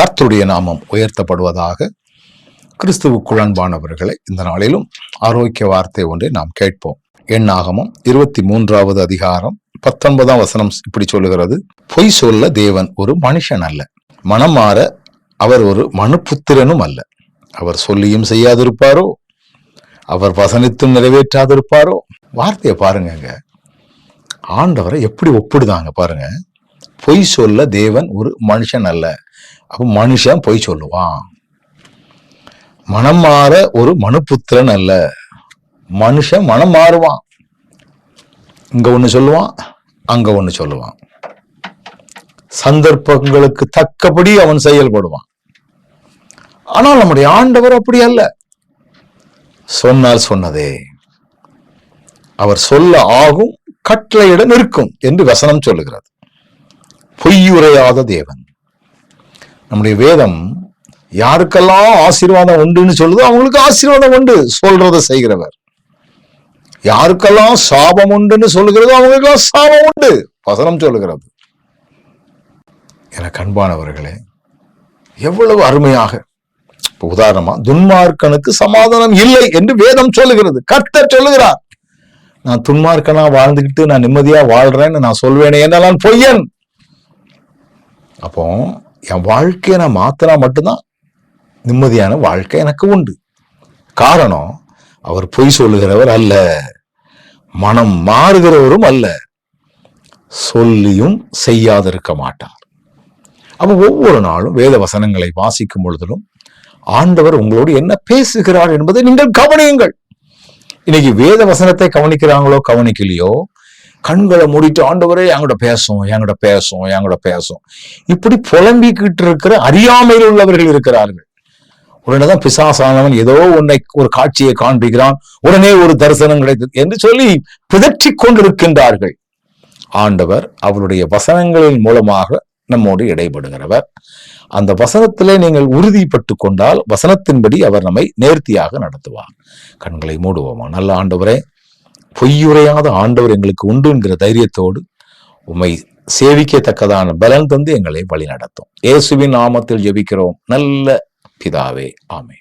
கர்த்தருடைய நாமம் உயர்த்தப்படுவதாக கிறிஸ்துவுக்குள் அன்பானவர்களை இந்த நாளிலும் ஆரோக்கிய வார்த்தை ஒன்றை நாம் கேட்போம். எண்ணாகமும் இருபத்தி மூன்றாவது அதிகாரம் பத்தொன்பதாம் வசனம் இப்படி சொல்லுகிறது. பொய் சொல்ல தேவன் ஒரு மனுஷன் அல்ல. மனம் மாற அவர் ஒரு மனுப்புத்திரனும் அல்ல. அவர் சொல்லியும் செய்யாதிருப்பாரோ? அவர் வசனித்தும் நிறைவேற்றாதிருப்பாரோ? வார்த்தையை பாருங்கங்க. ஆண்டவரை எப்படி ஒப்பிடுதாங்க பாருங்க. பொய் சொல்ல தேவன் ஒரு மனுஷன் அல்ல. அப்போ மனுஷன் பொய் சொல்லுவான். மனம் மாற ஒரு மனுப்புத்திரன் அல்ல. மனுஷன் மனம் மாறுவான். இங்க ஒண்ணு சொல்லுவான் அங்க ஒண்ணு சொல்லுவான். சந்தர்ப்பங்களுக்கு தக்கபடி அவன் செயல்படுவான். ஆனால் நம்முடைய ஆண்டவர் அப்படி அல்ல. சொன்னால் சொன்னதே. அவர் சொல்ல ஆகும் கட்டளையிட நிற்கும் என்று வசனம் சொல்லுகிறது. பொய்யுரையாத தேவன். நம்முடைய வேதம் யாருக்கெல்லாம் ஆசீர்வாதம் உண்டுன்னு சொல்லுதோ அவங்களுக்கு ஆசீர்வாதம் உண்டு. சொல்றதை செய்கிறவர். யாருக்கெல்லாம் சாபம் உண்டுன்னு சொல்லுகிறதோ அவங்களுக்கெல்லாம் சாபம் உண்டு. வசனம் சொல்லுகிறது. என கண்பானவர்களே எவ்வளவு அருமையாக இப்போ உதாரணமா துன்மார்க்கனுக்கு சமாதானம் இல்லை என்று வேதம் சொல்லுகிறது. கர்த்தர் சொல்லுகிறார் நான் துன்மார்க்கனா வாழ்ந்துக்கிட்டு நான் நிம்மதியா வாழ்றேன்னு நான் சொல்வேனே என்ன நான் பொய்யன். அப்போ என் வாழ்க்கையை நான் மாத்தினா மட்டும்தான் நிம்மதியான வாழ்க்கை எனக்கு உண்டு. காரணம் அவர் பொய் சொல்லுகிறவர் அல்ல. மனம் மாறுகிறவரும் அல்ல. சொல்லியும் செய்யாதிருக்க மாட்டார். அப்போ ஒவ்வொரு நாளும் வேத வசனங்களை வாசிக்கும் பொழுதிலும் ஆண்டவர் உங்களோடு என்ன பேசுகிறார் என்பதை நீங்கள் கவனியுங்கள். இன்னைக்கு வேத வசனத்தை கவனிக்கிறாங்களோ கவனிக்கலையோ கண்களை மூடிட்டு ஆண்டவரே என்கிட்ட பேசும் என்கிட்ட பேசும் என்கிட்ட பேசும் இப்படி புலம்பிக்கிட்டு இருக்கிற அறியாமையில் உள்ளவர்கள் இருக்கிறார்கள். உடனே தான் பிசாசானவன் ஏதோ உன்னை ஒரு காட்சியை காண்பிக்கிறான். உடனே ஒரு தரிசனம் கிடைத்தது என்று சொல்லி பிதற்றி கொண்டிருக்கின்றார்கள். ஆண்டவர் அவருடைய வசனங்களின் மூலமாக நம்மோடு இடைபடுகிறவர். அந்த வசனத்திலே நீங்கள் உறுதிப்பட்டு கொண்டால் வசனத்தின்படி அவர் நம்மை நேர்த்தியாக நடத்துவார். கண்களை மூடுவோமா? நல்ல ஆண்டவரே பொய்யுரையாத ஆண்டவர் எங்களுக்கு உண்டு என்கிற தைரியத்தோடு உமை சேவிக்கத்தக்கதான பலன் தந்து எங்களை வழி நடத்தும் இயேசுவின் நாமத்தில் ஜெபிக்கிறோம். நல்ல பிதாவே. ஆமே